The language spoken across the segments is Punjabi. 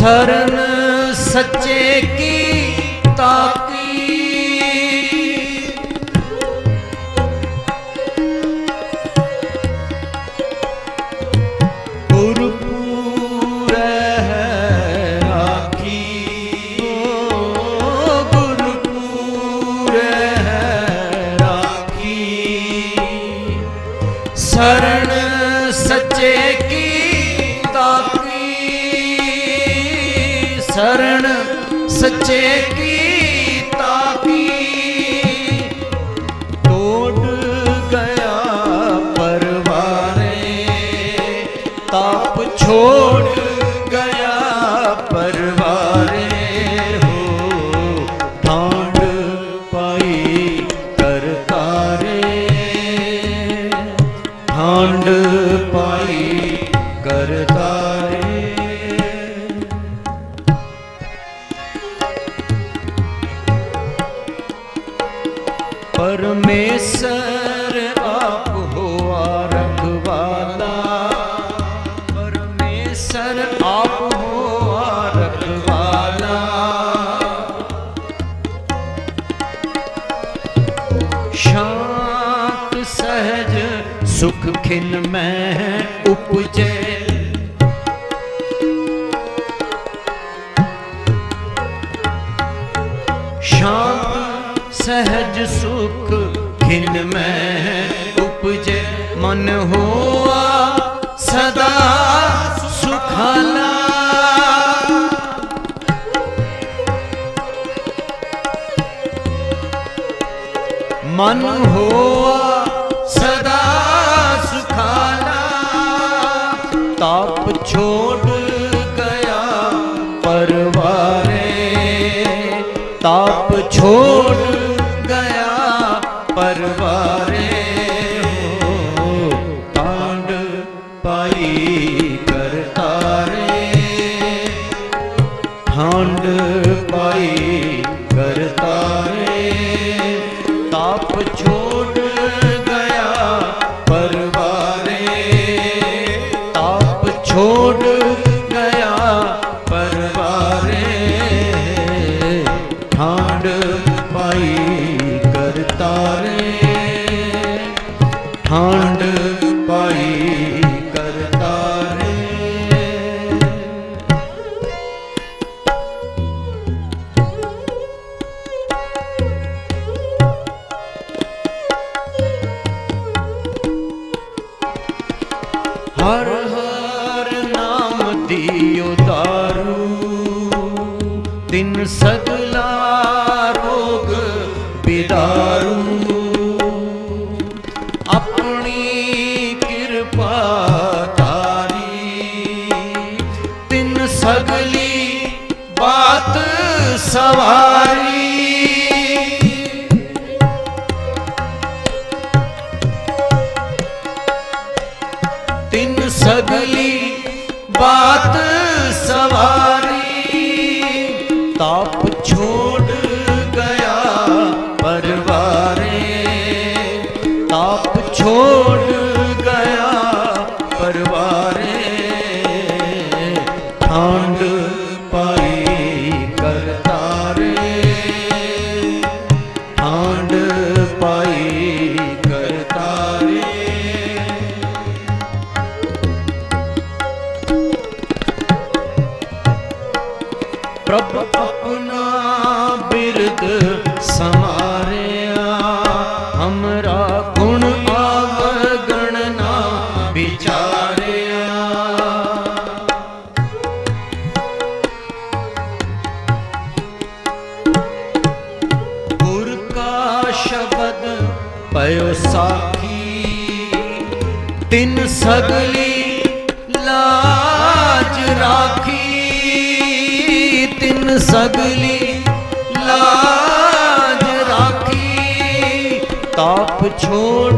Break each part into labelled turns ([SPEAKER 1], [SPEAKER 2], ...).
[SPEAKER 1] ਸਰਨ ਸੱਚੇ ਕੀ ਤਾਕੀ। ਗੁਰਪੂਰੈ ਹੈ ਆਖੀ। ਗੁਰਪੂਰੈ ਹੈ ਰਾਖੀ। ਸਰਨ ਸੱਚੇ ਕੀ ਸੱਚੇ ਕੀ ਖਿਨ ਮੈਂ ਉਪਜੈ। ਸ਼ਾਂਤ, ਸਹਿਜ, ਸੁਖ ਖਿਨ ਮੈਂ ਉਪਜੈ। ਮਨ ਹੋਆ ਸਦਾ ਸੁਖਾਲਾ। ਮਨ ਹੋਆ छोड़ ਬਿਨ ਸਗਲਾ ਰੋਗ ਬਿਦਾਰੂ। ਆਪਣੀ ਕਿਰਪਾ ਤਾਰੀ ਤਿੰਨ ਸਗਲੀ ਬਾਤ ਸਵਾਰੀ। છોડ ਤਿਨ ਸਗਲੀ ਲਾਜ ਰਾਖੀ ਤਾਪ ਛੋੜ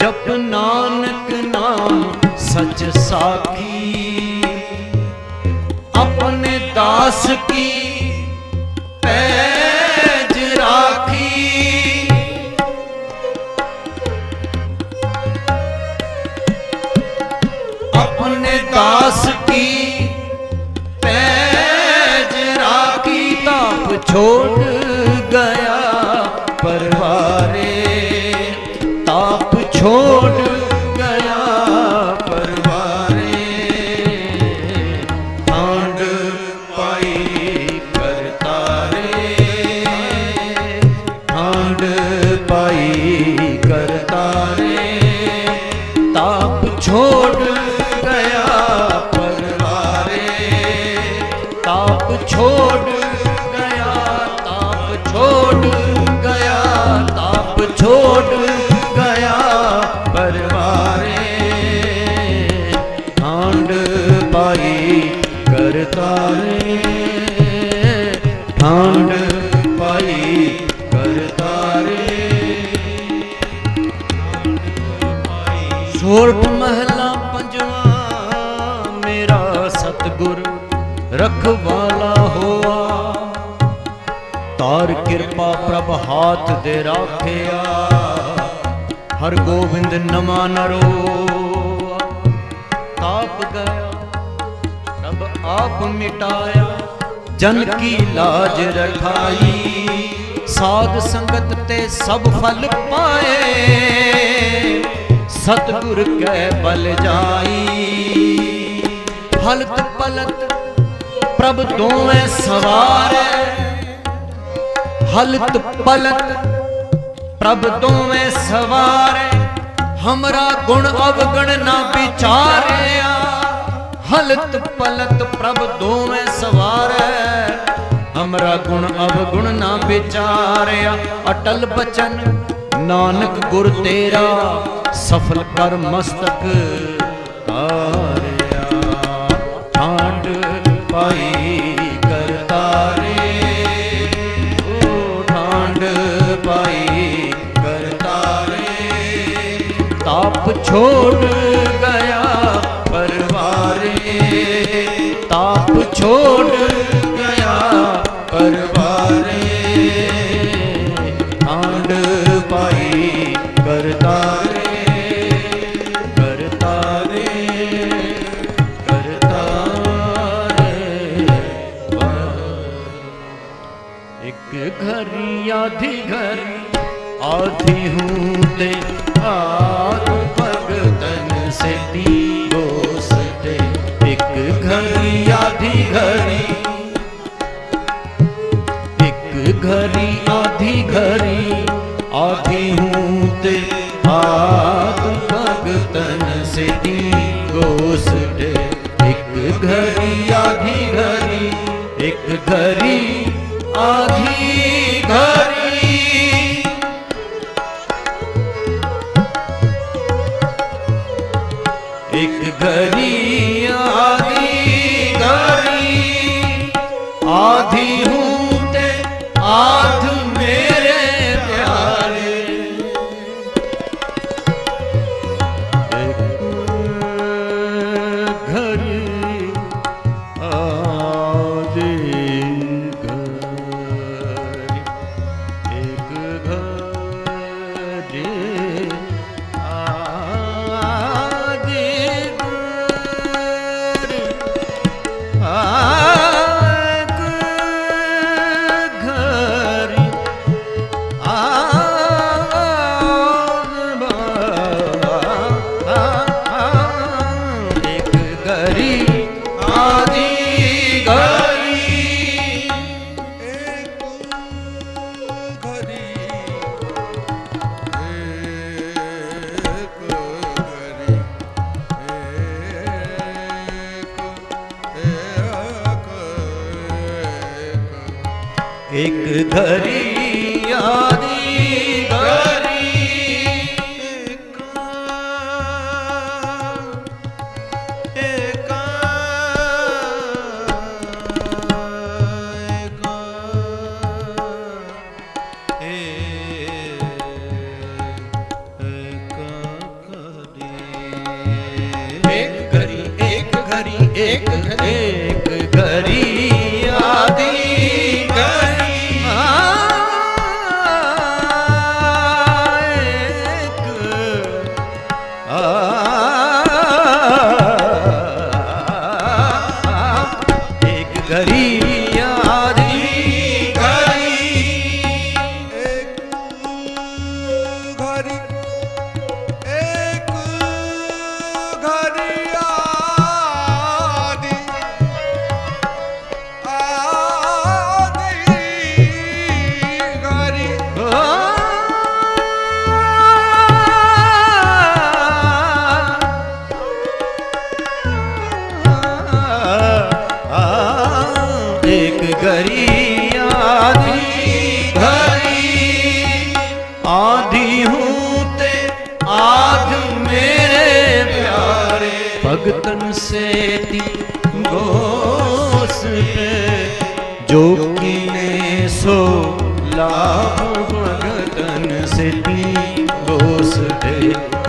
[SPEAKER 1] ਜਪ ਨਾਨਕ ਨਾਮ ਸਚ ਸਾਖੀ, ਆਪਣੇ ਦਾਸ ਕੀ ਪੈਜ ਰਾਖੀ। ਆਪਣੇ ਦਾਸ ਕੀ ਪੈਜ ਰਾਖੀ। ਤਾਪ ਛੋੜ ਤਾਪ ਛੋੜ ਗਿਆ ਪਰਵਾਰੇ। ਠਾਂਡ ਪਾਈ ਕਰਤਾਰੇ। ਠਾਂਡ ਪਾਈ ਕਰਤਾਰੇ। ਸੋਰਠ ਮਹਲਾ ਪੰਜਵਾ, ਮੇਰਾ ਸਤਗੁਰ ਰਖਵਾਲਾ। ਹੋਆ ਹਰ ਕਿਰਪਾ ਪ੍ਰਭ ਹਾਥ ਦੇ ਰਾਖਿਆ। ਹਰ ਗੋਬਿੰਦ ਨਮਾ ਨਰੋ ਤਾਪ ਗਿਆ ਪ੍ਰਭ ਆਪ ਮਿਟਾਇਆ। ਜਨ ਕੀ ਲਾਜ ਰਖਾਈ, ਸਾਧ ਸੰਗਤ ਤੇ ਸਭ ਫਲ ਪਾਏ। ਸਤਿਗੁਰ ਕੈ ਬਲ ਜਾਈ। ਹਲਤ ਪਲਤ ਪ੍ਰਭ ਦੋਵੇਂ ਸਵਾਰੇ। ਹਲਤ ਪਲਤ, ਪ੍ਰਭ ਦੋਵੇਂ ਸਵਾਰੈ, ਹਮਰਾ ਗੁਣ ਅਵਗਣ ਨਾ ਵਿਚਾਰਿਆ। ਹਲਤ ਪਲਤ, ਪ੍ਰਭ ਦੋਵੇਂ ਸਵਾਰੈ, ਹਮਰਾ ਗੁਣ ਅਵਗੁਣ ਨਾ ਵਿਚਾਰਿਆ। ਅਟਲ ਬਚਨ, ਨਾਨਕ ਗੁਰ ਤੇਰਾ, ਸਫਲ ਕਰ ਮਸਤਕ ਤਾਰਿਆ ਤਾਪ ਛੋੜ ਗਿਆ ਪਰਵਾਰੇ ਤਾਪ ਛੋੜ ਗਿਆ ਪਰਵਾਰੇ ਠਾਂਡ ਪਾਈ ਕਰਤਾਰੇ ਕਰਤਾਰੇ ਕਰਤਾਰੇ ਇੱਕ ਘਰੀ ਆਧੀ ਘਰੀ ਇੱਕ ਘਰੀ ਆਧੀ ਘਰੀ ਆਧੀ ਹੂੰ ਤੇ ਆਦ ਭਗਤਨ ਸੇਤੀ ਗੋਸਤੇ ਇੱਕ ਘਰੀ ਆਧੀ ਘਰੀ ਇੱਕ ਇੱਕ ਘਰੀ ਆਦੀ ਘਰੀ
[SPEAKER 2] ਏਕਾ ਏਕਾ ਏ ਏਕਾ ਏਕ
[SPEAKER 1] ਇੱਕ ਘਰੀ ਇੱਕ ਘਰੀ ਏਕ ਘਰੀ ਕਰਮ ਸੇਤੀ ਗੋਸਤ ਜੋ ਕੀਨੇ ਸੋ ਲਾਭ ਭਗਤਨ
[SPEAKER 2] ਸੇਤੀ ਗੋਸਤ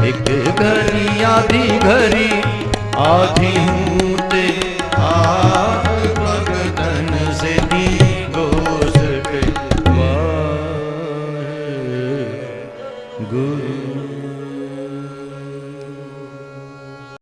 [SPEAKER 2] ਇੱਕ ਘਰੀ ਆਧੀ ਘਰੀ
[SPEAKER 1] ਆਧੀ ਹੂੰ